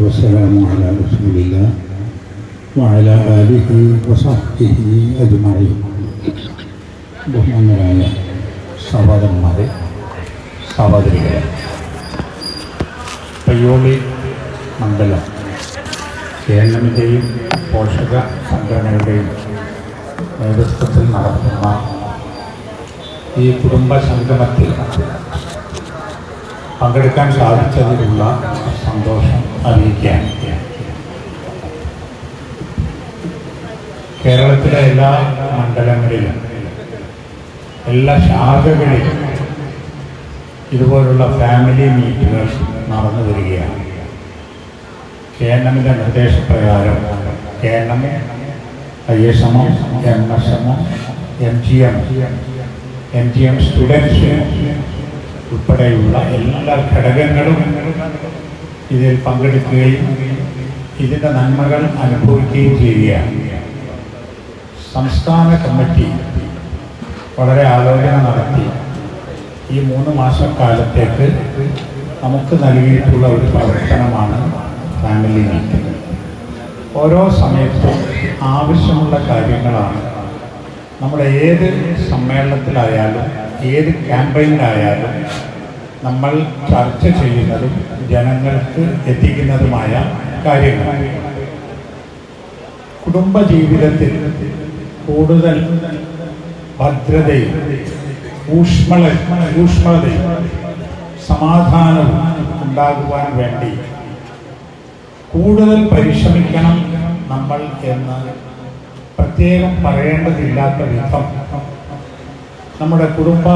والسلام على رسول الله وعلى آله وصحبه أجمعين ബഹുമാനരായ സഹോദരന്മാരെ സഹോദരികളെ പയ്യോളി മണ്ഡലം കേരളത്തിൻ്റെയും പോഷക സംഘടനകളുടെയും നേതൃത്വത്തിൽ നടത്തുന്ന ഈ കുടുംബ സംഗമത്തിൽ പങ്കെടുക്കാൻ സാധിച്ചതിലുള്ള സന്തോഷം അറിയിക്കാം കേരളത്തിലെ എല്ലാ മണ്ഡലങ്ങളിലും എല്ലാ ശാഖകളിലും ഇതുപോലുള്ള ഫാമിലി മീറ്റുകൾ നടന്നു വരികയാണ്. കെ എൻ എമ്മിന്റെ നിർദ്ദേശപ്രകാരം K N M I S M M S M M G M M G M students ഉൾപ്പെടെയുള്ള എല്ലാ ഘടകങ്ങളും ഇതിൽ പങ്കെടുക്കുകയും ഇതിന്റെ നന്മകൾ അനുഭവിക്കുകയും ചെയ്യുകയാണ്. സംസ്ഥാന കമ്മിറ്റി വളരെ ആലോചന നടത്തി ഈ മൂന്ന് മാസക്കാലത്തേക്ക് നമുക്ക് നൽകിയിട്ടുള്ള ഒരു പ്രവർത്തനമാണ് ഫാമിലി മീറ്റിംഗ്. ഓരോ സമയത്തും ആവശ്യമുള്ള കാര്യങ്ങളാണ്. നമ്മുടെ ഏത് സമ്മേളനത്തിലായാലും ഏത് ക്യാമ്പയിനിലായാലും നമ്മൾ ചർച്ച ചെയ്യുന്നതും ജനങ്ങൾക്ക് എത്തിക്കുന്നതുമായ കാര്യങ്ങൾ. കുടുംബജീവിതത്തിൽ കൂടുതൽ ഭദ്രതയും ഊഷ്മള ഊഷ്മളതയും സമാധാനവും ഉണ്ടാകുവാൻ വേണ്ടി കൂടുതൽ പരിശ്രമിക്കണം നമ്മൾ എന്ന് പ്രത്യേകം പറയേണ്ടതില്ലാത്ത വിധം നമ്മുടെ കുടുംബ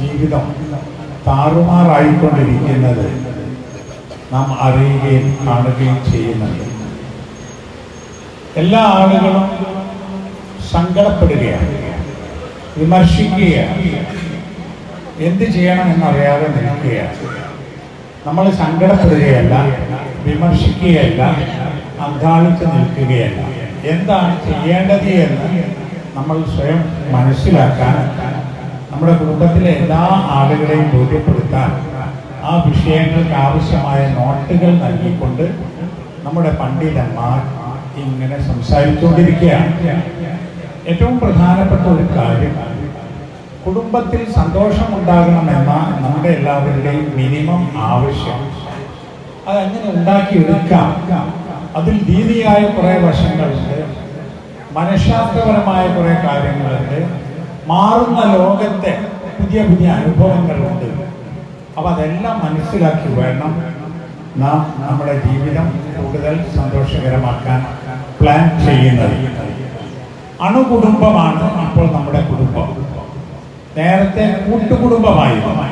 ജീവിതം താറുമാറായിക്കൊണ്ടിരിക്കുന്നത് നാം അറിയുകയും കാണുകയും ചെയ്യുന്നുണ്ട്. എല്ലാ ആളുകളും സങ്കടപ്പെടുകയാണ് വിമർശിക്കുകയാണ്. എന്ത് ചെയ്യണമെന്നറിയാതെ നിൽക്കുകയാണ്. നമ്മൾ സങ്കടപ്പെടുകയല്ല വിമർശിക്കുകയല്ല അന്താളിച്ച് നിൽക്കുകയല്ല. എന്താണ് ചെയ്യേണ്ടത് എന്ന് നമ്മൾ സ്വയം മനസ്സിലാക്കാൻ നമ്മുടെ കുടുംബത്തിലെ എല്ലാ ആളുകളെയും ബോധ്യപ്പെടുത്താൻ ആ വിഷയങ്ങൾക്ക് ആവശ്യമായ നോട്ടുകൾ നൽകിക്കൊണ്ട് നമ്മുടെ പണ്ഡിതന്മാർ ഇങ്ങനെ സംസാരിച്ചുകൊണ്ടിരിക്കുകയാണ്. ഏറ്റവും പ്രധാനപ്പെട്ട ഒരു കാര്യം കുടുംബത്തിൽ സന്തോഷമുണ്ടാകണമെന്ന നമ്മുടെ എല്ലാവരുടെയും മിനിമം ആവശ്യം. അതെങ്ങനെ ഉണ്ടാക്കിയെടുക്കാം. അതിൽ ദീതിയായ കുറേ വശങ്ങളുണ്ട്. മനഃശാസ്ത്രപരമായ കുറേ കാര്യങ്ങളുണ്ട്. മാറുന്ന ലോകത്തെ പുതിയ പുതിയ അനുഭവങ്ങളുണ്ട്. അപ്പം അതെല്ലാം മനസ്സിലാക്കി വേണം നാം നമ്മുടെ ജീവിതം കൂടുതൽ സന്തോഷകരമാക്കാൻ പ്ലാൻ ചെയ്യുന്നത്. അണുകുടുംബമാണ് അപ്പോൾ നമ്മുടെ കുടുംബം. നേരത്തെ കൂട്ടുകുടുംബമായിരുന്നു.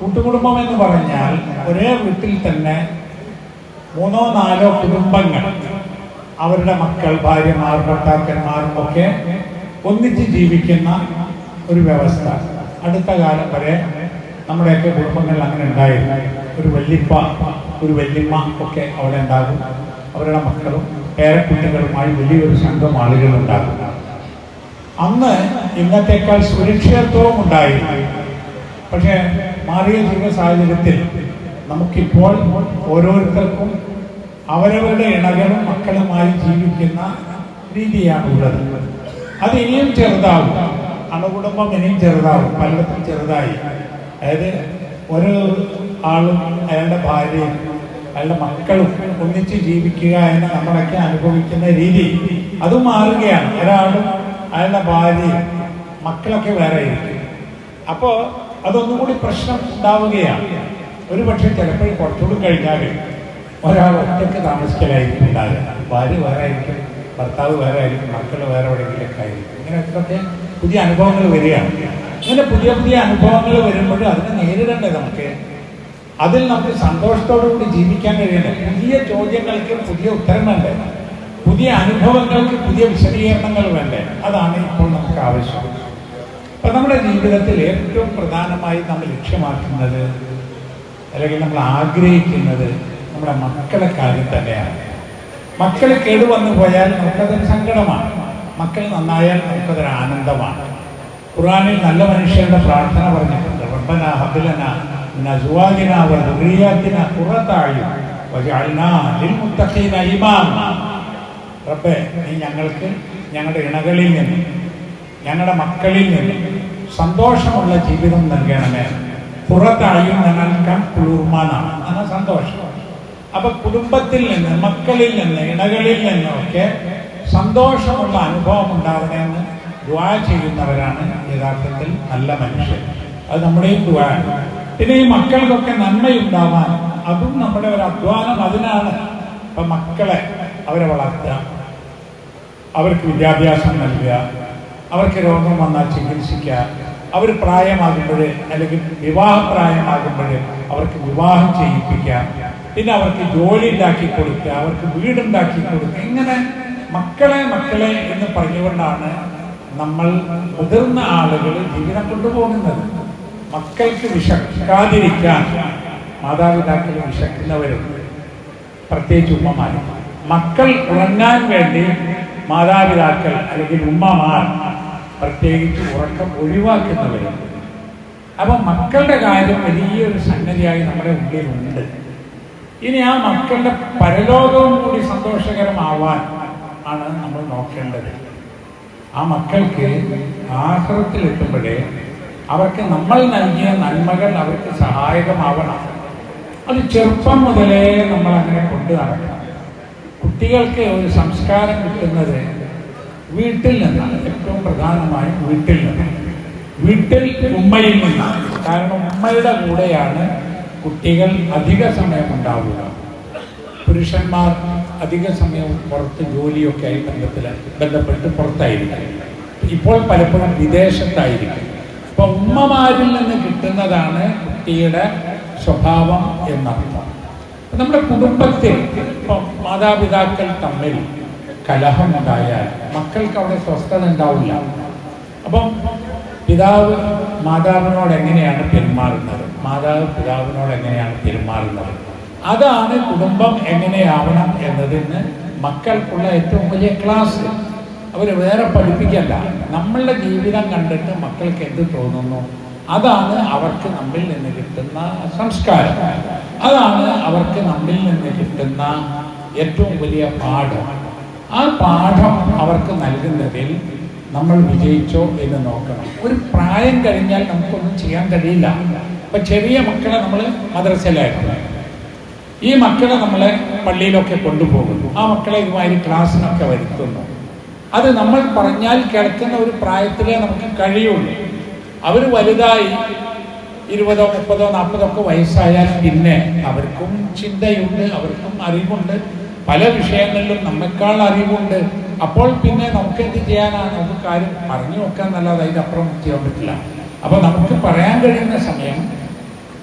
കൂട്ടുകുടുംബം എന്ന് പറഞ്ഞാൽ ഒരേ വീട്ടിൽ തന്നെ മൂന്നോ നാലോ കുടുംബങ്ങൾ. അവരുടെ മക്കൾ ഭാര്യമാർ ഭർത്താക്കന്മാർ ഒക്കെ ഒന്നിച്ച് ജീവിക്കുന്ന ഒരു വ്യവസ്ഥ. അടുത്ത കാലം വരെ നമ്മുടെയൊക്കെ കുടുംബങ്ങളിൽ അങ്ങനെ ഉണ്ടായിരുന്നു ഒരു വല്യപ്പ ഒരു വല്യമ്മ ഒക്കെ അവിടെ ഉണ്ടാകും. അവരുടെ മക്കളും പേരക്കുട്ടികളുമായി വലിയൊരു സംഘം ആളുകൾ ഉണ്ടാകും. അന്ന് ഇന്നത്തേക്കാൾ സുരക്ഷിതത്വവും ഉണ്ടായിരുന്നു. പക്ഷേ മാറിയ ജീവിത സാഹചര്യത്തിൽ നമുക്കിപ്പോൾ ഓരോരുത്തർക്കും അവരവരുടെ ഇണകളും മക്കളുമായി ജീവിക്കുന്ന രീതിയാണ് ഉള്ളത് അത് ഇനിയും ചെറുതാവും. അണുകുടുംബം ഇനിയും ചെറുതാവും. പലയിടത്തും ചെറുതായി. അതായത് ഒരു ആളും അയാളുടെ ഭാര്യയും അയാളുടെ മക്കളും ഒന്നിച്ച് ജീവിക്കുക എന്ന് നമ്മളൊക്കെ അനുഭവിക്കുന്ന രീതി അത് മാറുകയാണ്. ഒരാളും അയാളുടെ ഭാര്യയും മക്കളൊക്കെ വേറെ ഇരിക്കും അപ്പോൾ അതൊന്നും കൂടി പ്രശ്നം ഉണ്ടാവുകയാണ്. ഒരു പക്ഷേ ചിലപ്പോൾ കുറച്ചുകൂടി കഴിഞ്ഞാൽ ഒരാൾ ഒറ്റയ്ക്ക് താമസിക്കലായിരിക്കും ഉണ്ടാകുക ഭാര്യ വേറെ ആയിരിക്കും. ഭർത്താവ് വേറെ ആയിരിക്കും മക്കൾ വേറെ എവിടെയെങ്കിലൊക്കെ ആയിരിക്കും. ഇങ്ങനെയൊക്കെ പുതിയ അനുഭവങ്ങൾ വരികയാണ്. ഇങ്ങനെ പുതിയ പുതിയ അനുഭവങ്ങൾ വരുമ്പോൾ അതിനെ നേരിടണ്ടേ നമുക്ക്? അതിൽ നമുക്ക് സന്തോഷത്തോടു കൂടി ജീവിക്കാൻ കഴിയണ്ടേ? പുതിയ ചോദ്യങ്ങൾക്ക് പുതിയ ഉത്തരം വേണ്ടേ? പുതിയ അനുഭവങ്ങൾക്ക് പുതിയ വിശദീകരണങ്ങൾ വേണ്ടേ? അതാണ് ഇപ്പോൾ നമുക്ക് ആവശ്യം. അപ്പൊ നമ്മുടെ ജീവിതത്തിൽ ഏറ്റവും പ്രധാനമായി നമ്മൾ ലക്ഷ്യമാക്കുന്നത് അല്ലെങ്കിൽ നമ്മൾ ആഗ്രഹിക്കുന്നത് നമ്മുടെ മക്കളെ കാര്യം തന്നെയാണ്. മക്കൾ കേടുവന്നു പോയാൽ നമുക്കതൊരു സങ്കടമാണ്. മക്കൾ നന്നായാൽ നമുക്കതൊരു ആനന്ദമാണ്. ഖുറാനിൽ നല്ല മനുഷ്യരുടെ പ്രാർത്ഥന പറഞ്ഞിട്ടുണ്ട്. വജഅൽനാ റബ്ബേ നീ ഞങ്ങൾക്ക് ഞങ്ങളുടെ ഇണകളിൽ നിന്ന് ഞങ്ങളുടെ മക്കളിൽ നിന്ന് സന്തോഷമുള്ള ജീവിതം നൽകണമേ. പുറത്തായും ഞങ്ങൾക്ക് കുളിർമാനാണ് അങ്ങനെ സന്തോഷം. അപ്പൊ കുടുംബത്തിൽ നിന്ന് മക്കളിൽ നിന്ന് ഇണകളിൽ നിന്നൊക്കെ സന്തോഷമുള്ള അനുഭവം ഉണ്ടാവണമെന്ന് ദ്വാ ചെയ്യുന്നവരാണ് യഥാർത്ഥത്തിൽ നല്ല മനുഷ്യർ. അത് നമ്മുടെയും ദ്വാണ് പിന്നെ ഈ മക്കൾക്കൊക്കെ നന്മയുണ്ടാവാൻ അതും നമ്മുടെ ഒരു അധ്വാനം അതിനാണ്. ഇപ്പൊ മക്കളെ അവരെ വളർത്തുക. അവർക്ക് വിദ്യാഭ്യാസം നൽകുക. അവർക്ക് രോഗം വന്നാൽ ചികിത്സിക്കുക. അവർ പ്രായമാകുമ്പോൾ അല്ലെങ്കിൽ വിവാഹപ്രായമാകുമ്പോൾ അവർക്ക് വിവാഹം ചെയ്യിപ്പിക്കുക. പിന്നെ അവർക്ക് ജോലി ഉണ്ടാക്കി കൊടുക്കുക അവർക്ക് വീടുണ്ടാക്കി കൊടുക്കുക. ഇങ്ങനെ മക്കളെ മക്കളെ എന്ന് പറഞ്ഞുകൊണ്ടാണ് നമ്മൾ മുതിർന്ന ആളുകൾ ജീവിതം കൊണ്ടുപോകുന്നത്. മക്കൾക്ക് വിശക്കാതിരിക്കാൻ മാതാപിതാക്കൾ വിശക്കുന്നവരും പ്രത്യേകിച്ച് ഉമ്മമാർ മക്കൾ ഉറങ്ങാൻ വേണ്ടി മാതാപിതാക്കൾ അല്ലെങ്കിൽ ഉമ്മമാർ പ്രത്യേകിച്ച് ഉറക്കം ഒഴിവാക്കുന്നവരും. അപ്പൊ മക്കളുടെ കാര്യം വലിയൊരു സംഗതിയായി നമ്മുടെ ഉള്ളിലുണ്ട് ഇനി ആ മക്കളുടെ പരലോകവും കൂടി സന്തോഷകരമാവാൻ ആണ് നമ്മൾ നോക്കേണ്ടത്. ആ മക്കൾക്ക് ആഹ്റത്തിലെത്തുമ്പോഴേ അവർക്ക് നമ്മൾ നൽകിയ നന്മകൾ അവർക്ക് സഹായകമാവണം. അത് ചെറുപ്പം മുതലേ നമ്മൾ അങ്ങനെ കൊണ്ടു നടക്കണം. കുട്ടികൾക്ക് ഒരു സംസ്കാരം കിട്ടുന്നത് വീട്ടിൽ നിന്നാണ്. ഏറ്റവും പ്രധാനമായും വീട്ടിൽ നിന്നാണ്. വീട്ടിൽ ഉമ്മയിൽ നിന്നാണ്. കാരണം ഉമ്മയുടെ കൂടെയാണ് കുട്ടികൾ അധിക സമയം ഉണ്ടാവുക. പുരുഷന്മാർ അധിക സമയം പുറത്ത് ജോലിയൊക്കെ ആയി ബന്ധത്തിൽ ബന്ധപ്പെട്ട് പുറത്തായിരിക്കും. ഇപ്പോൾ പലപ്പോഴും വിദേശത്തായിരിക്കും. അപ്പൊ ഉമ്മമാരിൽ നിന്ന് കിട്ടുന്നതാണ് കുട്ടിയുടെ സ്വഭാവം എന്നർത്ഥം. നമ്മുടെ കുടുംബത്തിൽ ഇപ്പം മാതാപിതാക്കൾ തമ്മിൽ കലഹം ഉണ്ടായാൽ മക്കൾക്ക് അവിടെ സ്വസ്ഥത ഉണ്ടാവില്ല. അപ്പം പിതാവ് മാതാവിനോട് എങ്ങനെയാണ് പെരുമാറുന്നത്? മാതാവ് പിതാവിനോട് എങ്ങനെയാണ് പെരുമാറുന്നത്? അതാണ് കുടുംബം എങ്ങനെയാവണം എന്നതിന് മക്കൾക്കുള്ള ഏറ്റവും വലിയ ക്ലാസ് അവർ വേറെ പഠിപ്പിക്കല്ല. നമ്മളുടെ ജീവിതം കണ്ടിട്ട് മക്കൾക്ക് എന്ത് തോന്നുന്നു? അതാണ് അവർക്ക് നമ്മിൽ നിന്ന് കിട്ടുന്ന സംസ്കാരം. അതാണ് അവർക്ക് നമ്മിൽ നിന്ന് കിട്ടുന്ന ഏറ്റവും വലിയ പാഠം. ആ പാഠം അവർക്ക് നൽകുന്നതിൽ നമ്മൾ വിജയിച്ചോ എന്ന് നോക്കണം. ഒരു പ്രായം കഴിഞ്ഞാൽ നമുക്കൊന്നും ചെയ്യാൻ കഴിയില്ല. അപ്പൊ ചെറിയ മക്കളെ നമ്മൾ മദ്രസയിലായിരുന്നു ഈ മക്കളെ നമ്മളെ പള്ളിയിലൊക്കെ കൊണ്ടുപോകുന്നു ആ മക്കളെ ഇതുമായി ക്ലാസ്സിനൊക്കെ വരുത്തുന്നു. അത് നമ്മൾ പറഞ്ഞാൽ കേൾക്കുന്ന ഒരു പ്രായത്തിലേ നമുക്ക് കഴിയുള്ളൂ. അവർ വലുതായി ഇരുപതോ മുപ്പതോ നാൽപ്പതോ ഒക്കെ വയസ്സായാൽ പിന്നെ അവർക്കും ചിന്തയുണ്ട് അവർക്കും അറിവുണ്ട്. പല വിഷയങ്ങളിലും നമ്മെക്കാൾ അറിവുണ്ട്. അപ്പോൾ പിന്നെ നമുക്ക് എന്ത് ചെയ്യാനാണ്? നമുക്ക് കാര്യം പറഞ്ഞു നോക്കാൻ നല്ലത് അതിനപ്പുറം ചെയ്യാൻ പറ്റില്ല. അപ്പൊ നമുക്ക് പറയാൻ കഴിയുന്ന സമയം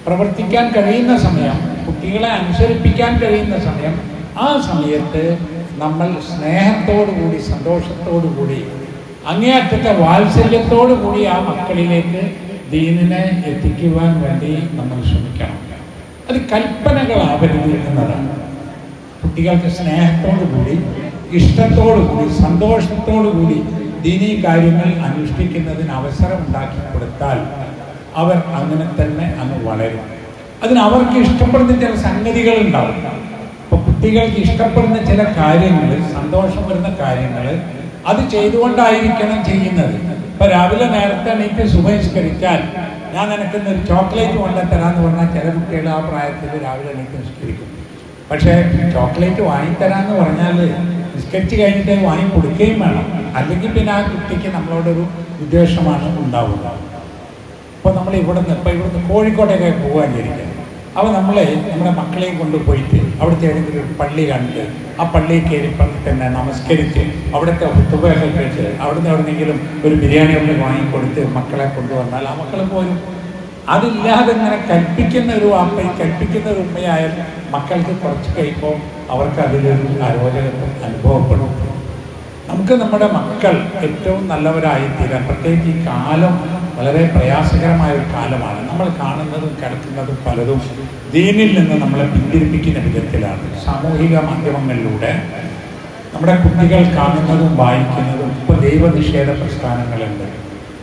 പ്രവർത്തിക്കാൻ കഴിയുന്ന സമയം കുട്ടികളെ അനുസരിപ്പിക്കാൻ കഴിയുന്ന സമയം ആ സമയത്ത് നമ്മൾ സ്നേഹത്തോടുകൂടി സന്തോഷത്തോടുകൂടി സന്തോഷത്തോടു കൂടി അങ്ങേയറ്റത്തെ വാത്സല്യത്തോടു കൂടി ആ മക്കളിലേക്ക് ദീനിനെ എത്തിക്കുവാൻ വേണ്ടി നമ്മൾ ശ്രമിക്കണം. അത് കൽപ്പനകളാവരുത് എന്നതാണ്. കുട്ടികൾക്ക് സ്നേഹത്തോടു കൂടി ഇഷ്ടത്തോടു കൂടി സന്തോഷത്തോടു കൂടി ദീനീ കാര്യങ്ങൾ അനുഷ്ഠിക്കുന്നതിന് അവസരം ഉണ്ടാക്കി കൊടുത്താൽ അവർ അങ്ങനെ തന്നെ അങ്ങ് വളരും. അതിന് അവർക്ക് ഇഷ്ടപ്പെടുന്ന ചില സംഗതികൾ ഉണ്ടാവും. ഇപ്പൊ കുട്ടികൾക്ക് ഇഷ്ടപ്പെടുന്ന ചില കാര്യങ്ങൾ സന്തോഷം വരുന്ന കാര്യങ്ങൾ അത് ചെയ്തുകൊണ്ടായിരിക്കണം ചെയ്യുന്നത്. ഇപ്പൊ രാവിലെ നേരത്തെ എണീറ്റ് സുഭരിഷ്കരിച്ചാൽ ഞാൻ നിനക്ക് ഒരു ചോക്ലേറ്റ് കൊണ്ടുതരാന്ന് പറഞ്ഞാൽ ചില കുട്ടികൾ ആ പ്രായത്തിൽ രാവിലെ എണീറ്റ് നിഷ്കരിക്കും പക്ഷേ ചോക്ലേറ്റ് വാങ്ങിത്തരാന്ന് പറഞ്ഞാൽ ബിസ്ക്കറ്റ് കഴിഞ്ഞിട്ട് വാങ്ങി കൊടുക്കുകയും വേണം. അല്ലെങ്കിൽ പിന്നെ ആ കുട്ടിക്ക് നമ്മളോടൊരു വിദ്വേഷമാണ് ഉണ്ടാവുക. അപ്പോൾ നമ്മൾ ഇവിടുന്ന് ഇപ്പോൾ ഇവിടുന്ന് കോഴിക്കോട്ടേക്ക് പോകാനിരിക്കുക അപ്പോൾ നമ്മൾ നമ്മുടെ മക്കളെയും കൊണ്ട് പോയിട്ട് അവിടുത്തെ ഏതെങ്കിലും ഒരു പള്ളി കണ്ട് ആ പള്ളിയിൽ കയറി തന്നെ നമസ്കരിച്ച് അവിടുത്തെ തുകയൊക്കെ കഴിച്ച് അവിടുന്ന് എവിടെന്നെങ്കിലും ഒരു ബിരിയാണി ഒക്കെ വാങ്ങിക്കൊടുത്ത് മക്കളെ കൊണ്ടുവന്നാൽ ആ മക്കൾ പോരും. അതില്ലാതെ ഇങ്ങനെ കൽപ്പിക്കുന്ന ഒരു അമ്മയും കൽപ്പിക്കുന്ന ഒരു ഉമ്മയായാൽ മക്കൾക്ക് കുറച്ച് കഴിയുമ്പോൾ അവർക്ക് അതിലൊരു അരോചകത്വം അനുഭവപ്പെടും. നമുക്ക് നമ്മുടെ മക്കൾ ഏറ്റവും നല്ലവരായി തീരാൻ പ്രത്യേകിച്ച് ഈ കാലം വളരെ പ്രയാസകരമായ ഒരു കാലമാണ്. നമ്മൾ കാണുന്നതും കിടക്കുന്നതും പലതും ദീനിൽ നിന്ന് നമ്മളെ പിന്തിരിപ്പിക്കുന്ന വിധത്തിലാണ്. സാമൂഹിക മാധ്യമങ്ങളിലൂടെ നമ്മുടെ കുട്ടികൾ കാണുന്നതും വായിക്കുന്നതും ഇപ്പോൾ ദൈവനിഷേധ പ്രസ്ഥാനങ്ങളുണ്ട്.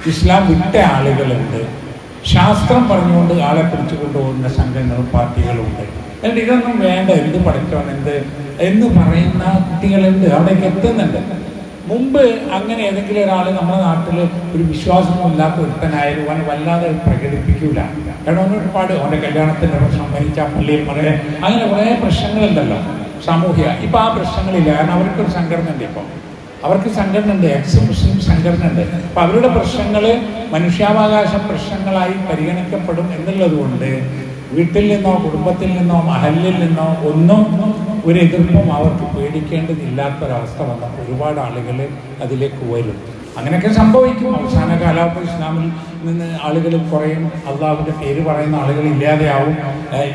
ഇസ്ലാം വിട്ട ആളുകളുണ്ട്. ശാസ്ത്രം പറഞ്ഞുകൊണ്ട് ആളെ പിടിച്ചു കൊണ്ടുപോകുന്ന സംഘങ്ങളും പാർട്ടികളും ഉണ്ട്. എന്നിട്ട് ഇതൊന്നും വേണ്ട എന്ത് പഠിക്കണം എന്ത് എന്ന് പറയുന്ന കുട്ടികളുണ്ട് അവിടേക്ക് എത്തുന്നുണ്ട്. മുമ്പ് അങ്ങനെ ഏതെങ്കിലും ഒരാൾ നമ്മുടെ നാട്ടിൽ ഒരു വിശ്വാസമില്ലാത്ത ഒരുത്തനായാലും അവനെ വല്ലാതെ പ്രകടിപ്പിക്കൂല. കാരണം അവന് ഒരുപാട് അവന്റെ കല്യാണത്തിന്റെ പ്രശ്നം മരിച്ച പള്ളിയിൽ പറയാൻ അങ്ങനെ കുറേ പ്രശ്നങ്ങളുണ്ടല്ലോ സാമൂഹിക ഇപ്പം ആ പ്രശ്നങ്ങളില്ല കാരണം അവർക്കൊരു സംഘടന ഉണ്ട് ഇപ്പം. അവർക്ക് സംഘടന ഉണ്ട് എക്സ് മുസ്ലിം സംഘടന ഉണ്ട് അപ്പം അവരുടെ പ്രശ്നങ്ങൾ മനുഷ്യാവകാശ പ്രശ്നങ്ങളായി പരിഗണിക്കപ്പെടും എന്നുള്ളതുകൊണ്ട് വീട്ടിൽ നിന്നോ കുടുംബത്തിൽ നിന്നോ മഹലിൽ നിന്നോ ഒന്നും ഒരു എതിർപ്പും അവർക്ക് പേടിക്കേണ്ടതില്ലാത്തൊരവസ്ഥ വന്നപ്പോൾ ഒരുപാട് ആളുകൾ അതിലേക്ക് വരും. അങ്ങനെയൊക്കെ സംഭവിക്കും. അവസാന കാലാവസ്ഥ ഇസ്ലാമിൽ നിന്ന് ആളുകൾ കുറയും അള്ളാഹുവിന്റെ പേര് പറയുന്ന ആളുകൾ ഇല്ലാതെയാവും.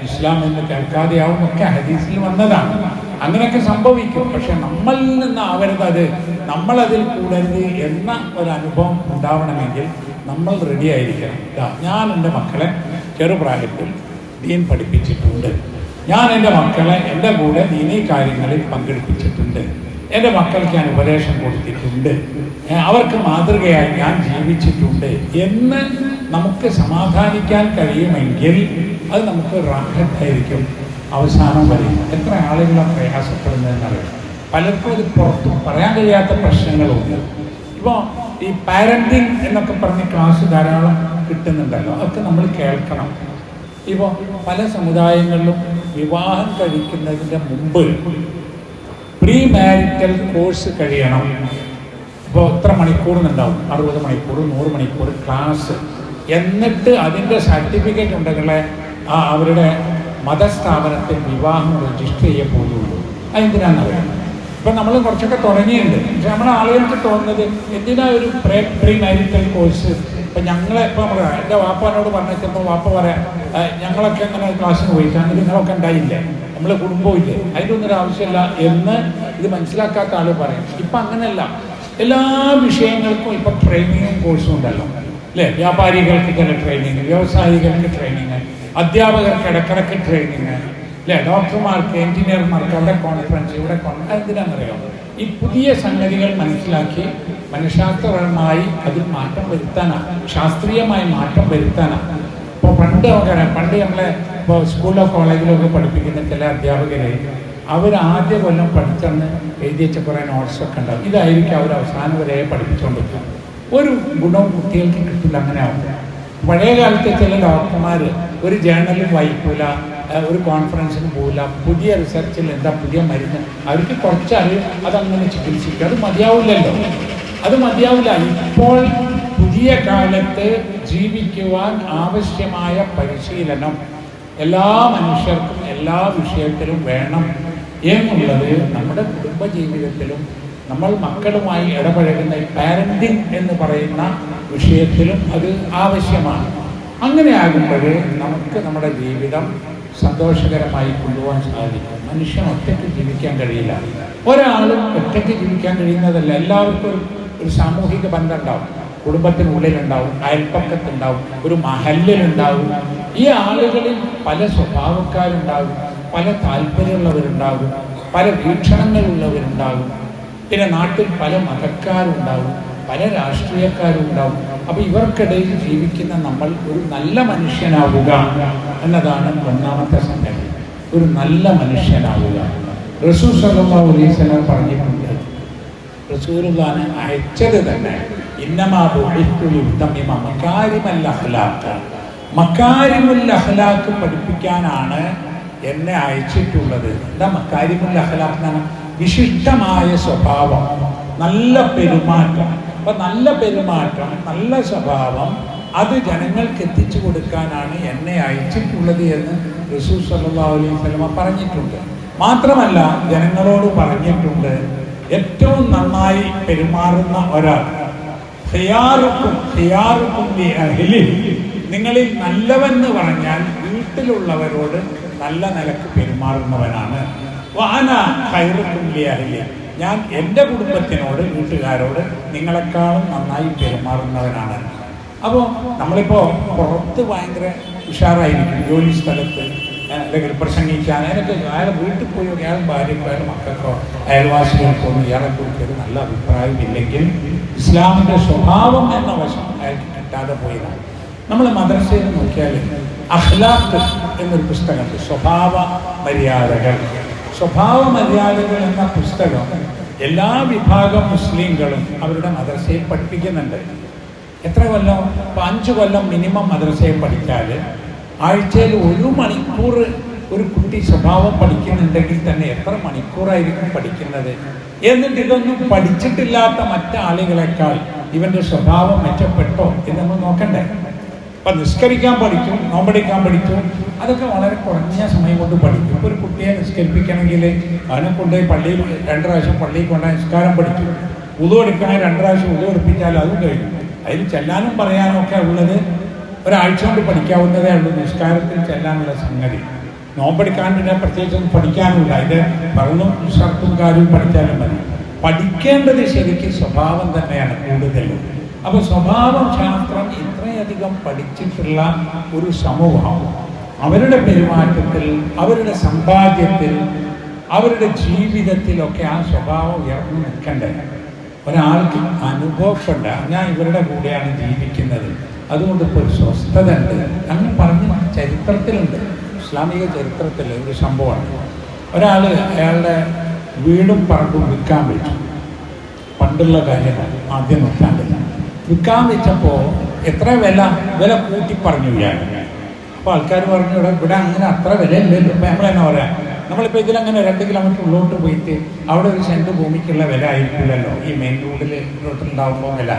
ഇസ്ലാം എന്ന് കേൾക്കാതെയാവും. ഒക്കെ ഹദീസിൽ വന്നതാണ്. അങ്ങനെയൊക്കെ സംഭവിക്കും. പക്ഷെ നമ്മളിൽ നിന്ന് ആവരുത് അത് നമ്മളതിൽ കൂടരുത് എന്ന ഒരു അനുഭവം ഉണ്ടാവണമെങ്കിൽ നമ്മൾ റെഡി ആയിരിക്കണം. ഞാൻ എന്റെ മക്കളെ ചെറുപ്രായത്തിൽ ദീൻ പഠിപ്പിച്ചിട്ടുണ്ട്. ഞാൻ എന്റെ മക്കളെ എന്റെ കൂടെ ദീനീ കാര്യങ്ങളിൽ പങ്കെടുപ്പിച്ചിട്ടുണ്ട്. എന്റെ മക്കൾക്ക് ഞാൻ ഉപദേശം കൊടുത്തിട്ടുണ്ട്. അവർക്ക് മാതൃകയായി ഞാൻ ജീവിച്ചിട്ടുണ്ട് എന്ന് നമുക്ക് സമാധാനിക്കാൻ കഴിയുമെങ്കിൽ അത് നമുക്ക് റാഹത്തായിരിക്കും. അവസാനം വരെ എത്ര ആളുകളാണ് പ്രയാസപ്പെടുന്നതെന്നറിയാം? പലർക്കും ഇത് പുറത്ത് പറയാൻ കഴിയാത്ത പ്രശ്നങ്ങളുണ്ട് ഇപ്പോൾ ഈ പാരന്റിങ് എന്നൊക്കെ പറഞ്ഞ് ക്ലാസ് ധാരാളം കിട്ടുന്നുണ്ടല്ലോ അതൊക്കെ നമ്മൾ കേൾക്കണം. ഇപ്പോൾ പല സമുദായങ്ങളിലും വിവാഹം കഴിക്കുന്നതിന്റെ മുമ്പ് പ്രീ മാരിറ്റൽ കോഴ്സ് കഴിയണം. ഇപ്പോൾ എത്ര മണിക്കൂർ ഉണ്ടാവും അറുപത് മണിക്കൂർ നൂറ് മണിക്കൂർ ക്ലാസ് എന്നിട്ട് അതിന്റെ സർട്ടിഫിക്കറ്റ് ഉണ്ടെങ്കിൽ അവരുടെ മതസ്ഥാപനത്തിൽ വിവാഹം രജിസ്റ്റർ ചെയ്യപ്പോഴുള്ളൂ അതെന്തിനാണെന്നറിയാം ഇപ്പം നമ്മൾ കുറച്ചൊക്കെ തുടങ്ങിയിട്ടുണ്ട്. പക്ഷെ നമ്മുടെ ആളുകൾക്ക് തോന്നുന്നത് എന്തിനാ ഒരു പ്രേ പ്രീ മാരിറ്റൽ കോഴ്സ്? ഇപ്പം ഞങ്ങളെ ഇപ്പം പറയാം എന്റെ വാപ്പാനോട് പറഞ്ഞപ്പോൾ വാപ്പ പറയാം ഞങ്ങളൊക്കെ അങ്ങനെ ക്ലാസ്സിന് പോയിട്ട് അങ്ങനെ നിങ്ങളൊക്കെ ഉണ്ടായില്ലേ? നമ്മളെ ഇല്ലേ? അതിന്റെ ഒന്നും ഒരു ആവശ്യമില്ല എന്ന് ഇത് മനസ്സിലാക്കാത്ത ആൾ പറയും. ഇപ്പം അങ്ങനെയല്ല. എല്ലാ വിഷയങ്ങൾക്കും ഇപ്പം ട്രെയിനിങ്ങും കോഴ്സും ഉണ്ടല്ലോ. അല്ലേ? വ്യാപാരികൾക്ക് ചില ട്രെയിനിങ് വ്യവസായികൾക്ക് ട്രെയിനിങ് അധ്യാപകർക്ക് ഇടക്കിടക്ക് ട്രെയിനിങ് അല്ലെ ഡോക്ടർമാർക്ക് എഞ്ചിനീയർമാർക്ക് അവിടെ കോൺഫറൻസ് ഇവിടെ കോൺഫറൻസ് എന്തിനാണെന്നറിയാം ഈ പുതിയ സംഗതികൾ മനസ്സിലാക്കി മനഃശാസ്ത്രപരമായി അതിൽ മാറ്റം വരുത്താനാണ് ശാസ്ത്രീയമായി മാറ്റം വരുത്താനാണ് ഇപ്പോൾ പണ്ട് നമുക്കറിയാം പണ്ട് നമ്മളെ ഇപ്പോൾ സ്കൂളിലോ കോളേജിലോ ഒക്കെ പഠിപ്പിക്കുന്ന ചില അധ്യാപകരെ അവർ ആദ്യ കൊല്ലം പഠിച്ചെന്ന് എഴുതി വെച്ച കുറേ നോട്ട്സൊക്കെ ഉണ്ടാവും. ഇതായിരിക്കും അവർ അവസാനം വരെ പഠിപ്പിച്ചുകൊണ്ടിരിക്കുക ഒരു ഗുണവും കുട്ടികൾക്ക് കിട്ടില്ല അങ്ങനെ ആവും പഴയ കാലത്തെ ചില ഡോക്ടർമാർ ഒരു ജേണലും വായിക്കൂല ഒരു കോൺഫറൻസിന് പോകില്ല പുതിയ റിസർച്ചിൽ എന്താ പുതിയ മരുന്ന്? അവർക്ക് കുറച്ച് അറിയും അതങ്ങനെ ചികിത്സിക്കുക അത് മതിയാവില്ലല്ലോ. അത് മതിയാവില്ല. ഇപ്പോൾ പുതിയ കാലത്ത് ജീവിക്കുവാൻ ആവശ്യമായ പരിശീലനം എല്ലാ മനുഷ്യർക്കും എല്ലാ വിഷയത്തിലും വേണം എന്നുള്ളത് നമ്മുടെ കുടുംബ ജീവിതത്തിലും നമ്മൾ മക്കളുമായി ഇടപഴകുന്ന പാരന്റിങ് എന്ന് പറയുന്ന വിഷയത്തിലും അത് ആവശ്യമാണ്. അങ്ങനെ ആകുമ്പോൾ നമുക്ക് നമ്മുടെ ജീവിതം സന്തോഷകരമായി കൊണ്ടുപോകാൻ സാധിക്കും. മനുഷ്യൻ ഒറ്റയ്ക്ക് ജീവിക്കാൻ കഴിയില്ല. ഒരാളും ഒറ്റയ്ക്ക് ജീവിക്കാൻ കഴിയുന്നതല്ല. എല്ലാവർക്കും ഒരു സാമൂഹിക ബന്ധം ഉണ്ടാവും കുടുംബത്തിനുള്ളിലുണ്ടാവും അയൽപ്പക്കത്തുണ്ടാവും ഒരു മഹല്ലിലുണ്ടാവും. ഈ ആളുകളിൽ പല സ്വഭാവക്കാരുണ്ടാകും പല താല്പര്യമുള്ളവരുണ്ടാകും പല വീക്ഷണങ്ങളുള്ളവരുണ്ടാകും പിന്നെ നാട്ടിൽ പല മതക്കാരുണ്ടാവും പല രാഷ്ട്രീയക്കാരും ഉണ്ടാവും അപ്പൊ ഇവർക്കിടയിൽ ജീവിക്കുന്ന നമ്മൾ ഒരു നല്ല മനുഷ്യനാവുക എന്നതാണ് ഒന്നാമത്തെ സംഗതി ഒരു നല്ല മനുഷ്യനാവുക. അലൈഹി വസല്ലം പറഞ്ഞിട്ടുണ്ട്. റസൂലുള്ളാനെ അയച്ചത് തന്നെ മക്കാരിമുൽ അഖ്ലാഖ്. പഠിപ്പിക്കാനാണ് എന്നെ അയച്ചിട്ടുള്ളത്. എന്താ മക്കാരിമുൽ അഹ്ലാക്ക് എന്നാണ് വിശിഷ്ടമായ സ്വഭാവം നല്ല പെരുമാറ്റം. അപ്പൊ നല്ല പെരുമാറ്റം നല്ല സ്വഭാവം അത് ജനങ്ങൾക്ക് എത്തിച്ചു കൊടുക്കാനാണ് എന്നെ അയച്ചിട്ടുള്ളത് എന്ന് റസൂൽ സല്ലല്ലാഹു അലൈഹി വസല്ലമ പറഞ്ഞിട്ടുണ്ട് മാത്രമല്ല ജനങ്ങളോട് പറഞ്ഞിട്ടുണ്ട് ഏറ്റവും നന്നായി പെരുമാറുന്ന ഒരാൾ ഹിയാറുക്കും ഹിയാറുക്കും നിങ്ങളിൽ നല്ലവെന്ന് പറഞ്ഞാൽ വീട്ടിലുള്ളവരോട് നല്ല നിലയ്ക്ക് പെരുമാറുന്നവനാണ് വാന ഹൈറുക്കും ലി അഹ്ലിഹി. ഞാൻ എന്റെ കുടുംബത്തിനോട് വീട്ടുകാരോട് നിങ്ങളെക്കാളും നന്നായി പെരുമാറുന്നവനാണ്. അപ്പോൾ നമ്മളിപ്പോൾ പുറത്ത് ഭയങ്കര ഉഷാറായിരിക്കും ജോലി സ്ഥലത്ത് അല്ലെങ്കിൽ പ്രസംഗിക്കാൻ. അതിനൊക്കെ അയാൾ വീട്ടിൽ പോയി അയാൾ ഭാര്യക്കോ അയാൾ മക്കൾക്കോ അയൽവാസികൾക്കോ ഒന്നും ഇയാളെ കുറിച്ച് ഒരു നല്ല അഭിപ്രായം ഇല്ലെങ്കിൽ ഇസ്ലാമിന്റെ സ്വഭാവം എന്ന വശം അയാൾക്ക് കിട്ടാതെ പോയതാണ്. നമ്മൾ മദ്രസയിൽ നോക്കിയാൽ അഖ്ലാഖ് എന്നൊരു പുസ്തകമുണ്ട് സ്വഭാവ മര്യാദകൾ. സ്വഭാവ മര്യാദകൾ എന്ന പുസ്തകം എല്ലാ വിഭാഗം മുസ്ലിങ്ങളും അവരുടെ മദ്രസയിൽ പഠിപ്പിക്കുന്നുണ്ട്. എത്ര കൊല്ലം? ഇപ്പം അഞ്ച് കൊല്ലം മിനിമം മദ്രസയിൽ പഠിച്ചാൽ ആഴ്ചയിൽ ഒരു മണിക്കൂർ ഒരു കുട്ടി സ്വഭാവം പഠിക്കുന്നുണ്ടെങ്കിൽ തന്നെ എത്ര മണിക്കൂറായിരിക്കും പഠിക്കുന്നത്? എന്നിട്ട് ഇതൊന്നും പഠിച്ചിട്ടില്ലാത്ത മറ്റാളുകളെക്കാൾ ഇവന്റെ സ്വഭാവം മെച്ചപ്പെട്ടോ എന്ന് നോക്കണ്ടേ? അപ്പൊ നിസ്കരിക്കാൻ പഠിക്കും നോമ്പടിക്കാൻ പഠിക്കും. അതൊക്കെ വളരെ കുറഞ്ഞ സമയം കൊണ്ട് പഠിക്കും. ഇപ്പോൾ ഒരു കുട്ടിയെ നിസ്കരിപ്പിക്കണമെങ്കിൽ അവനെ കൊണ്ടുപോയി പള്ളിയിൽ രണ്ട് പ്രാവശ്യം പള്ളിയിൽ കൊണ്ടുപോയി നിസ്കാരം പഠിക്കും. ഉതു എടുക്കണേ രണ്ട് പ്രാവശ്യം ഉതു എടുപ്പിച്ചാൽ അതും കഴിഞ്ഞു അതിൽ ചെല്ലാനും പറയാനും ഒക്കെ ഉള്ളത് ഒരാഴ്ച കൊണ്ട് പഠിക്കാവുന്നതേ ഉള്ളൂ. നിസ്കാരത്തിൽ ചെല്ലാനുള്ള സംഗതി. നോമ്പെടുക്കാൻ പിന്നെ പ്രത്യേകിച്ചൊന്നും പഠിക്കാനുമില്ല. അതിന്റെ പറന്നും ഷർട്ടും കാര്യവും പഠിച്ചാലും മതി. പഠിക്കേണ്ടത് ശരിക്കും സ്വഭാവം തന്നെയാണ് കൂടുതലും. അപ്പോൾ സ്വഭാവം ശാസ്ത്രം ഇത്രയധികം പഠിച്ചിട്ടുള്ള ഒരു സമൂഹം. അവരുടെ പെരുമാറ്റത്തിൽ അവരുടെ സമ്പാദ്യത്തിൽ അവരുടെ ജീവിതത്തിലൊക്കെ ആ സ്വഭാവം ഉയർന്നു നിൽക്കണ്ടേ? ഒരാൾക്ക് അനുഭവപ്പെട്ട ഞാൻ ഇവരുടെ കൂടെയാണ് ജീവിക്കുന്നത്. അതുകൊണ്ട് ഇപ്പോൾ സ്വസ്ഥത ഉണ്ട് അങ്ങനെ പറഞ്ഞ ചരിത്രത്തിലുണ്ട്. ഇസ്ലാമിക ചരിത്രത്തിൽ ഒരു സംഭവമാണ്. ഒരാൾ അയാളുടെ വീടും പറമ്പും വിൽക്കാൻ വേണ്ടി പണ്ടുള്ള കാര്യമാണ് ആദ്യം നൂറ്റാണ്ടിൽ വിൽക്കാൻ വെച്ചപ്പോൾ എത്ര വില വില കൂട്ടി പറഞ്ഞു ഞാൻ. അപ്പോൾ ആൾക്കാർ പറഞ്ഞു ഇവിടെ ഇവിടെ അങ്ങനെ അത്ര വില ഇല്ലല്ലോ ഇപ്പം നമ്മളെന്നാ പറയാം നമ്മളിപ്പോൾ ഇതിലങ്ങനെ രണ്ട് കിലോമീറ്റർ ഉള്ളോട്ട് പോയിട്ട് അവിടെ ഒരു സെന്റ് ഭൂമിക്കുള്ള വില ആയിരിക്കില്ലല്ലോ ഈ മെയിൻ റോഡിൽ റോഡിലുണ്ടാകുമ്പോൾ വില.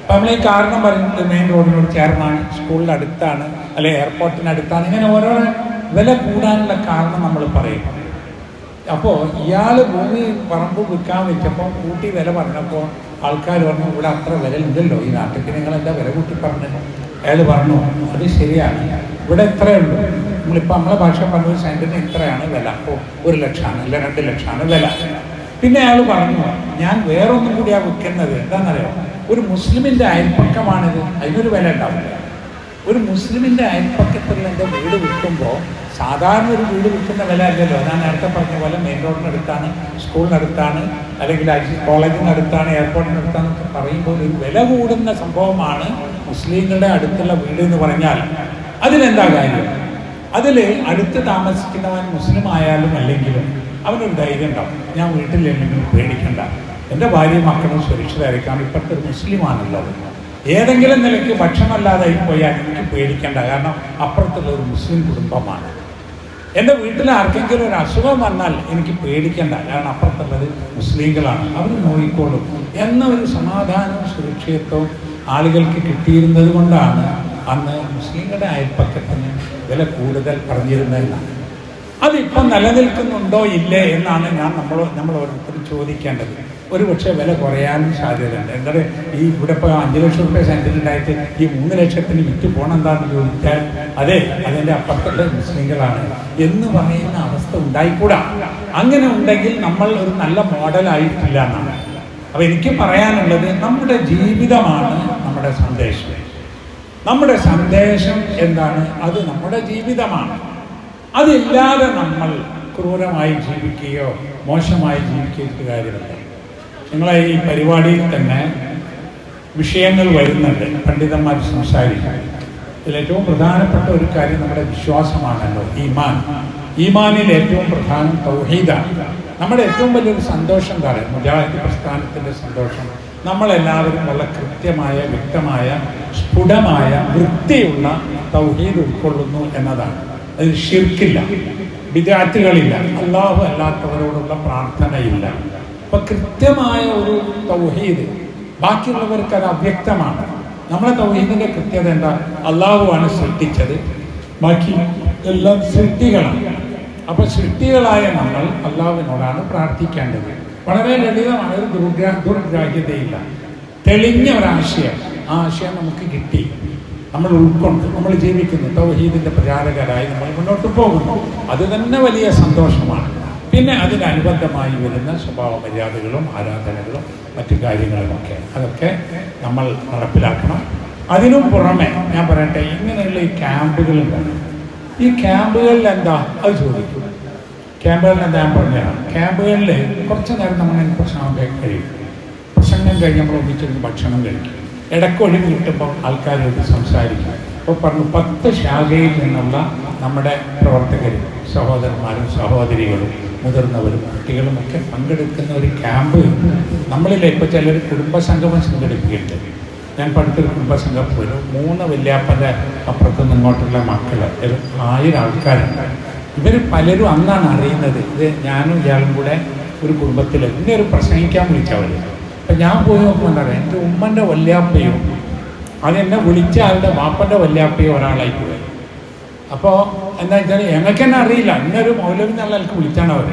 അപ്പം നമ്മൾ ഈ കാരണം പറയുന്നത് മെയിൻ റോഡിനോട് ചേർന്നാണ് സ്കൂളിന്റെ അടുത്താണ് അല്ലെ എയർപോർട്ടിന് അടുത്താണ് ഇങ്ങനെ ഓരോ വില കൂടാനുള്ള കാരണം നമ്മൾ പറയും. അപ്പോൾ ഇയാൾ ഭൂമി പറമ്പ് വിൽക്കാൻ വെച്ചപ്പോൾ കൂട്ടി വില പറഞ്ഞപ്പോൾ ആൾക്കാർ പറഞ്ഞു ഇവിടെ അത്ര വില ഉണ്ടല്ലോ ഈ നാട്ടിൽ നിങ്ങൾ എന്താ വില കൂട്ടി പറഞ്ഞത്? അയാൾ പറഞ്ഞു അത് ശരിയാണ്. ഇവിടെ എത്രയുള്ളൂ നമ്മളിപ്പോൾ നമ്മളെ ഭാഷ പറഞ്ഞ സെന്റിന് ഇത്രയാണ് വില. അപ്പോൾ ഒരു ലക്ഷമാണ് അല്ല രണ്ട് ലക്ഷമാണ് വില. പിന്നെ അയാൾ പറഞ്ഞു ഞാൻ വേറൊന്നും കൂടിയാണ് വിൽക്കുന്നത്. എന്താണെന്നറിയോ ഒരു മുസ്ലിമിന്റെ അയൽപ്പക്കമാണിത് അതിനൊരു വില ഉണ്ടാവില്ല. ഒരു മുസ്ലിമിന്റെ അയൽപ്പക്കത്തുള്ള എന്റെ വീട് വിൽക്കുമ്പോൾ സാധാരണ ഒരു വീട് വിൽക്കുന്ന വില അല്ലല്ലോ. ഞാൻ നേരത്തെ പറഞ്ഞ പോലെ മെയിൻ റോഡിനടുത്താണ് സ്കൂളിനടുത്താണ് അല്ലെങ്കിൽ കോളേജിനടുത്താണ് എയർപോർട്ടിനടുത്താണ് എന്നൊക്കെ പറയുമ്പോൾ ഒരു വില കൂടുന്ന സംഭവമാണ് മുസ്ലിങ്ങളുടെ അടുത്തുള്ള വീട് എന്ന് പറഞ്ഞാൽ. അതിലെന്താ കാര്യം? അതിൽ അടുത്ത് താമസിക്കുന്നവൻ മുസ്ലിം ആയാലും അല്ലെങ്കിലും അവനൊരു ധൈര്യം ഉണ്ടാവും. ഞാൻ വീട്ടിലെങ്കിലും പേടിക്കണ്ട. എന്റെ ഭാര്യയും മക്കളും സുരക്ഷിതരായിരിക്കാം ഇപ്പോഴത്തെ ഒരു മുസ്ലിമാണുള്ളത്. ഏതെങ്കിലും നിലയ്ക്ക് ഭക്ഷണമല്ലാതായി പോയാൽ എനിക്ക് പേടിക്കേണ്ട. കാരണം അപ്പുറത്തുള്ള ഒരു മുസ്ലിം കുടുംബമാണ്. എന്റെ വീട്ടിൽ ആർക്കെങ്കിലും ഒരു അസുഖം വന്നാൽ എനിക്ക് പേടിക്കേണ്ട. കാരണം അപ്പുറത്തുള്ളത് മുസ്ലിങ്ങളാണ്. അവർ നോയിക്കോളും. എന്ന ഒരു സമാധാനവും സുരക്ഷിതത്വവും ആളുകൾക്ക് കിട്ടിയിരുന്നത് കൊണ്ടാണ് അന്ന് മുസ്ലിങ്ങളുടെ അയൽപ്പക്കത്തിന് വില കൂടുതൽ പറഞ്ഞിരുന്നതെന്നാണ്. അതിപ്പം നിലനിൽക്കുന്നുണ്ടോ ഇല്ലേ എന്നാണ് ഞാൻ നമ്മൾ നമ്മൾ ഓരോരുത്തരും ചോദിക്കേണ്ടത്. ഒരു പക്ഷേ വില കുറയാൻ സാധ്യതയുണ്ട്. എന്താണ്? ഈ ഇവിടെ ഇപ്പോൾ അഞ്ച് ലക്ഷം റുപ്യ സെന്റിലുണ്ടായിട്ട് ഈ മൂന്ന് ലക്ഷത്തിന് വിറ്റ് പോകണം എന്താണെന്ന് ചോദിച്ചാൽ അതെ അതിന്റെ അപ്പുറത്തുള്ള മുസ്ലിങ്ങളാണ്. എന്ന് പറയുന്ന അവസ്ഥ ഉണ്ടായിക്കൂടാ. അങ്ങനെ ഉണ്ടെങ്കിൽ നമ്മൾ ഒരു നല്ല മോഡലായിട്ടില്ല എന്നാണ്. അപ്പോൾ എനിക്ക് പറയാനുള്ളത് നമ്മുടെ ജീവിതമാണ് നമ്മുടെ സന്ദേശം. നമ്മുടെ സന്ദേശം എന്താണ്? അത് നമ്മുടെ ജീവിതമാണ്. അതില്ലാതെ നമ്മൾ ക്രൂരമായി ജീവിക്കുകയോ മോശമായി ജീവിക്കുകയോ കാര്യമില്ല. നിങ്ങളെ ഈ പരിപാടിയിൽ തന്നെ വിഷയങ്ങൾ വരുന്നുണ്ട്. പണ്ഡിതന്മാർ സംസാരിക്കും. ഇതിൽ ഏറ്റവും പ്രധാനപ്പെട്ട ഒരു കാര്യം നമ്മുടെ വിശ്വാസമാണല്ലോ ഈമാൻ. ഈമാനിൽ ഏറ്റവും പ്രധാനം തൗഹീദാണ്. നമ്മുടെ ഏറ്റവും വലിയൊരു സന്തോഷം എന്താ പറയുക? മുജാഹിദ് പ്രസ്ഥാനത്തിന്റെ സന്തോഷം. നമ്മളെല്ലാവരും വളരെ കൃത്യമായ വ്യക്തമായ സ്ഫുടമായ വൃത്തിയുള്ള തൗഹീദ് ഉൾക്കൊള്ളുന്നു എന്നതാണ്. അതിൽ ഷിർക്കില്ല വിദ്യാർത്ഥികളില്ല അള്ളാഹു അല്ലാത്തവരോടുള്ള പ്രാർത്ഥനയില്ല. അപ്പൊ കൃത്യമായ ഒരു തൗഹീദ് ബാക്കിയുള്ളവർക്ക് അത് അവ്യക്തമാണ്. നമ്മളെ തൗഹീദിന്റെ കൃത്യത എന്താ? അള്ളാഹുവാണ് സൃഷ്ടിച്ചത്. ബാക്കി എല്ലാം സൃഷ്ടികളാണ് അപ്പൊ സൃഷ്ടികളായ നമ്മൾ അള്ളാഹുവിനോടാണ് പ്രാർത്ഥിക്കേണ്ടത്. വളരെ ലളിതമാണ് ഒരു ദുർഗ്രാ ദുർഗ്രാഹ്യതയില്ല. തെളിഞ്ഞ ഒരാശയം ആ ആശയം നമുക്ക് കിട്ടി. നമ്മൾ ഉൾക്കൊണ്ട് നമ്മൾ ജീവിക്കുന്നു. തൗഹീദിന്റെ പ്രചാരകരായി നമ്മൾ മുന്നോട്ട് പോകുന്നു. അത് തന്നെ വലിയ സന്തോഷമാണ്. പിന്നെ അതിനനുബന്ധമായി വരുന്ന സ്വഭാവ മര്യാദകളും ആരാധനകളും മറ്റു കാര്യങ്ങളുമൊക്കെ. അതൊക്കെ നമ്മൾ നടപ്പിലാക്കണം. അതിനും പുറമെ ഞാൻ പറയട്ടെ ഇങ്ങനെയുള്ള ഈ ക്യാമ്പുകളുണ്ട് ഈ ക്യാമ്പുകളിൽ എന്താ? അത് ചോദിക്കും. ക്യാമ്പുകളിൽ എന്താ ഞാൻ പറഞ്ഞുതരാം ക്യാമ്പുകളിൽ കുറച്ച് നേരം നമ്മൾ പ്രശ്നം കഴിയും. പ്രസംഗം കഴിഞ്ഞ് നമ്മൾ ഒന്നിച്ചിരുന്ന് ഭക്ഷണം കഴിക്കും. ഇടയ്ക്ക് ഒഴിവ് കിട്ടുമ്പോൾ ആൾക്കാരോട് സംസാരിക്കും. അപ്പോൾ പറഞ്ഞു പത്ത് ശാഖയിൽ നിന്നുള്ള നമ്മുടെ പ്രവർത്തകരും സഹോദരന്മാരും സഹോദരികളും മുതിർന്നവരും കുട്ടികളും ഒക്കെ പങ്കെടുക്കുന്ന ഒരു ക്യാമ്പ് നമ്മളിൽ ഇപ്പോൾ ചിലർ കുടുംബസംഗമം സംഘടിപ്പിക്കുന്നുണ്ട്. ഞാൻ പടുത്തൊരു കുടുംബസംഘം ഒരു മൂന്ന് വല്യാപ്പന്റെ അപ്പുറത്തു നിന്നോട്ടുള്ള മക്കൾ ഒരു ആയിരം ആൾക്കാരുണ്ട് ഇവർ പലരും അന്നാണ് അറിയുന്നത് ഇത് ഞാനും ഇയാളും കൂടെ ഒരു കുടുംബത്തിൽ എന്നെ ഒരു പ്രസംഗിക്കാൻ വിളിച്ചവർ അപ്പം ഞാൻ പോയി നോക്കുമ്പോൾ എന്റെ ഉമ്മന്റെ വല്യാപ്പയും അതെന്നെ വിളിച്ച ആളുടെ വാപ്പന്റെ വല്യാപ്പയും ഒരാളായിട്ട് പോയി. അപ്പോൾ എന്താ വെച്ചാൽ ഞങ്ങൾക്ക് തന്നെ അറിയില്ല. ഇന്നൊരു മൗലവി എന്നുള്ള ആൾക്ക് വിളിച്ചാണ് അവർ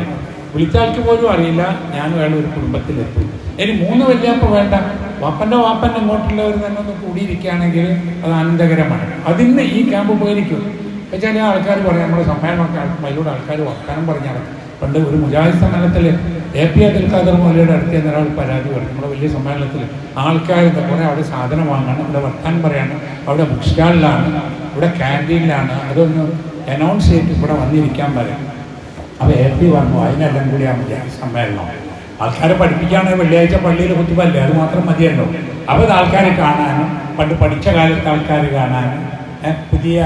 വിളിച്ച ആൾക്ക് പോലും അറിയില്ല. ഞാൻ വേണം ഒരു കുടുംബത്തിലെത്തും. ഇനി മൂന്ന് വല്യാപ്പ വേണ്ട. വാപ്പന്റെ വാപ്പന്റെ ഇങ്ങോട്ടുള്ളവർ തന്നെ ഒന്ന് കൂടിയിരിക്കുകയാണെങ്കിൽ അത് ആനന്ദകരമാണ്. അതിന്ന് ഈ ക്യാമ്പ് പോയിരിക്കും. വെച്ചാൽ ആൾക്കാർ പറയാം നമ്മുടെ സമ്മേളനമൊക്കെ അതിലൂടെ ആൾക്കാർ വർത്തമാനം പറഞ്ഞാൽ പണ്ട് ഒരു മുജാഹിദ് സമ്മേളനത്തിൽ എ പി അബ്ദുൽ ഖാദർ മൗലിയുടെ അടുത്ത് ചെന്ന ഒരാൾ പരാതി പറഞ്ഞു. നമ്മുടെ വലിയ സമ്മേളനത്തിൽ ആൾക്കാർ എന്താ കുറേ അവിടെ സാധനം വാങ്ങാണ് ഇവിടെ വർത്താൻ പറയാണ് അവിടെ ബുക്ക് സ്റ്റാളിലാണ് ഇവിടെ ക്യാന്റീനിലാണ് അതൊന്ന് അനൗൺസ് ചെയ്തിട്ട് ഇവിടെ വന്നിരിക്കാൻ പറയാം. അപ്പോൾ എ പി വന്നു അതിനെല്ലാം കൂടി ആ സമ്മേളനം. ആൾക്കാരെ പഠിപ്പിക്കുകയാണെങ്കിൽ വെള്ളിയാഴ്ച പള്ളിയിൽ കുത്തുപല്ലേ അത് മാത്രം മതിയല്ലോ. അപ്പോൾ ആൾക്കാരെ കാണാനും പണ്ട് പഠിച്ച കാലത്ത് ആൾക്കാർ കാണാനും പുതിയ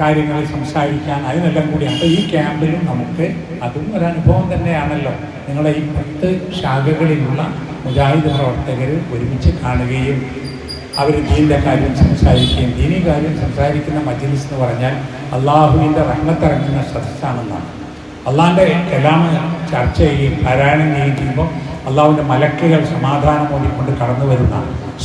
കാര്യങ്ങൾ സംസാരിക്കാൻ അതിനെല്ലാം കൂടി അപ്പോൾ ഈ ക്യാമ്പിലും നമുക്ക് അതും ഒരു അനുഭവം തന്നെയാണല്ലോ. നിങ്ങളെ ഈ പത്ത് ശാഖകളിലുള്ള മുജാഹിദ് പ്രവർത്തകർ ഒരുമിച്ച് കാണുകയും അവർ ദീന്റെ കാര്യം സംസാരിക്കുകയും ദീനി കാര്യം സംസാരിക്കുന്ന മജ്ലിസ് എന്ന് പറഞ്ഞാൽ അള്ളാഹുവിന്റെ റഹ്മത്തിറങ്ങുന്ന സദസ്സാണെന്നാണ്. അള്ളാഹിന്റെ കലാമ ചർച്ച ചെയ്യുകയും പാരായണം ചെയ്യുമ്പോൾ അള്ളാഹുവിന്റെ മലക്കുകൾ സമാധാനം ഓടിക്കൊണ്ട് കടന്നു വരുന്ന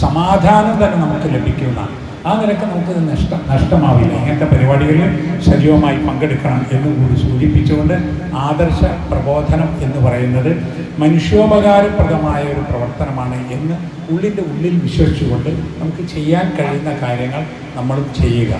സമാധാനം തന്നെ നമുക്ക് ലഭിക്കുന്ന ആ നിരക്ക് നമുക്കിത് നഷ്ടം നഷ്ടമാവില്ല. ഇങ്ങനത്തെ പരിപാടികളിൽ സജീവമായി പങ്കെടുക്കണം എന്ന് കൂടി സൂചിപ്പിച്ചുകൊണ്ട് ആദർശ പ്രബോധനം എന്ന് പറയുന്നത് മനുഷ്യോപകാരപ്രദമായ ഒരു പ്രവർത്തനമാണ് എന്ന് ഉള്ളിന്റെ ഉള്ളിൽ വിശ്വസിച്ചുകൊണ്ട് നമുക്ക് ചെയ്യാൻ കഴിയുന്ന കാര്യങ്ങൾ നമ്മൾ ചെയ്യുക.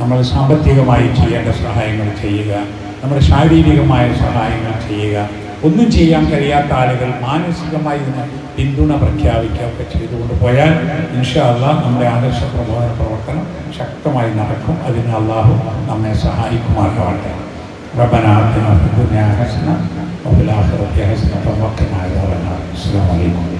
നമ്മൾ സാമ്പത്തികമായി ചെയ്യേണ്ട സഹായങ്ങൾ ചെയ്യുക. നമ്മുടെ ശാരീരികമായ സഹായങ്ങൾ ചെയ്യുക. ഒന്നും ചെയ്യാൻ കഴിയാത്ത ആളുകൾ മാനസികമായി ഇതിന് പിന്തുണ പ്രഖ്യാപിക്കുകയൊക്കെ ചെയ്തുകൊണ്ട് പോയാൽ ഇൻഷാല്ല നമ്മുടെ ആദർശ പ്രബോധന പ്രവർത്തനം ശക്തമായി നടക്കും. അതിന് അള്ളാഹു നമ്മെ സഹായിക്കുമാറാവട്ടെ റബ്ബനാഥന ഹസന അബ്ബുലാഹ് ഹസന പ്രവർത്തനായ അസ്സാം വലൈക്കും